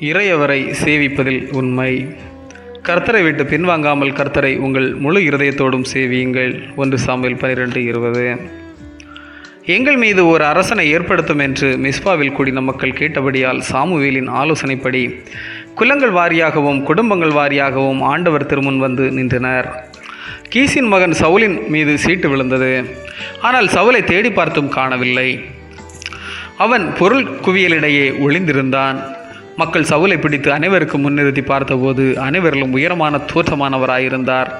இறையவரை சேவிப்பதில் உண்மை. கர்த்தரை விட்டு பின்வாங்காமல் கர்த்தரை உங்கள் முழு இருதயத்தோடும் சேவியுங்கள். ஒன்று சாமியில் பனிரெண்டு இருபது. எங்கள் மீது ஒரு அரசனை ஏற்படுத்தும் என்று மிஸ்பாவில் கூடின மக்கள் கேட்டபடியால் சாமுவேலின் ஆலோசனைப்படி குலங்கள் வாரியாகவும் குடும்பங்கள் வாரியாகவும் ஆண்டவர் திருமுன் வந்து நின்றனர். கீசின் மகன் சவுலின் மீது சீட்டு விழுந்தது. ஆனால் சவுலை தேடி பார்த்தும் காணவில்லை. அவன் பொருள் குவியலிடையே ஒளிந்திருந்தான். மக்கள் சவுலை பிடித்து அனைவருக்கும் முன்னிறுத்தி பார்த்தபோது அனைவரிலும் உயரமான தோற்றமானவராயிருந்தார்.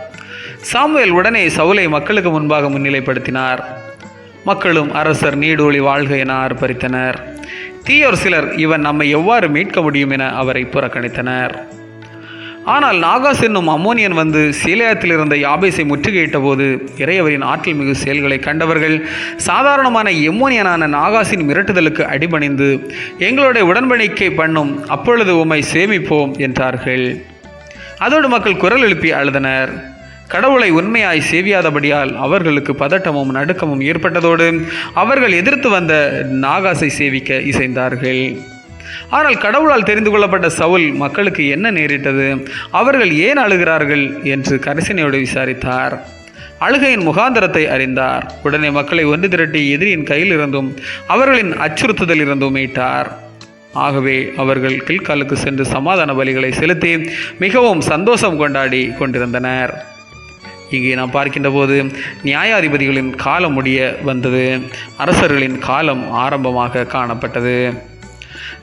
சாமுவேல் உடனே சவுலை மக்களுக்கு முன்பாக முன்னிலைப்படுத்தினார். மக்களும் அரசர் நீடோழி வாழ்க என ஆர்ப்பரித்தனர். தீயோர் சிலர் இவன் நம்மை எவ்வாறு மீட்க முடியும் என அவரை புறக்கணித்தனர். ஆனால் நாகாஸ் என்னும் அம்மோனியன் வந்து சீலையத்தில் இருந்த யாபேசை முற்றுகையிட்ட போது இறையவரின் ஆற்றல் மிகு செயல்களை கண்டவர்கள் சாதாரணமான எம்மோனியனான நாகாசின் மிரட்டுதலுக்கு அடிபணிந்து எங்களுடைய உடன்படிக்கை பண்ணும் அப்பொழுது உம்மை சேமிப்போம் என்றார்கள். அதோடு மக்கள் குரல் எழுப்பி அழுதனர். கடவுளை உண்மையாய் சேவியாதபடியால் அவர்களுக்கு பதட்டமும் நடுக்கமும் ஏற்பட்டதோடு அவர்கள் எதிர்த்து வந்த நாகாசை சேவிக்க இசைந்தார்கள். ஆனால் கடவுளால் தெரிந்து கொள்ளப்பட்ட சவுல் மக்களுக்கு என்ன நேரிட்டது? அவர்கள் ஏன் அழுகிறார்கள்? என்று கரிசனையோடு விசாரித்தார். அழுகையின் முகாந்தரத்தை அறிந்தார். உடனே மக்களை ஒன்று திரட்டி எதிரியின் கையில் இருந்தும் அவர்களின் அச்சுறுத்துதல் இருந்தும் மீட்டார். ஆகவே அவர்கள் கில்காலுக்கு சென்று சமாதான பலிகளை செலுத்தி மிகவும் சந்தோஷம் கொண்டாடி கொண்டிருந்தனர். இங்கே நாம் பார்க்கின்ற போது நியாயாதிபதிகளின் காலம் முடிய வந்தது. அரசர்களின் காலம் ஆரம்பமாக காணப்பட்டது.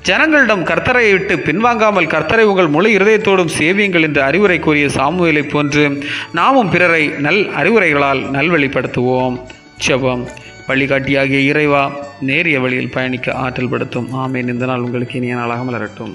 ஜனங்களிடம் கர்த்தரை விட்டு பின்வாங்காமல் கர்த்தரை உங்கள் முழு இருதயத்தோடும் சேவியுங்கள் என்று அறிவுரை கூறிய சாமுவேலை போன்று நாமும் பிறரை நல் அறிவுரைகளால் நல்வழிப்படுத்துவோம். செபம் வழிகாட்டியாகிய இறைவா நேரிய வழியில் பயணிக்க ஆற்றல் படுத்தும் ஆமேன். இந்த நாள் உங்களுக்கு இனிய நாளாக மலரட்டும்.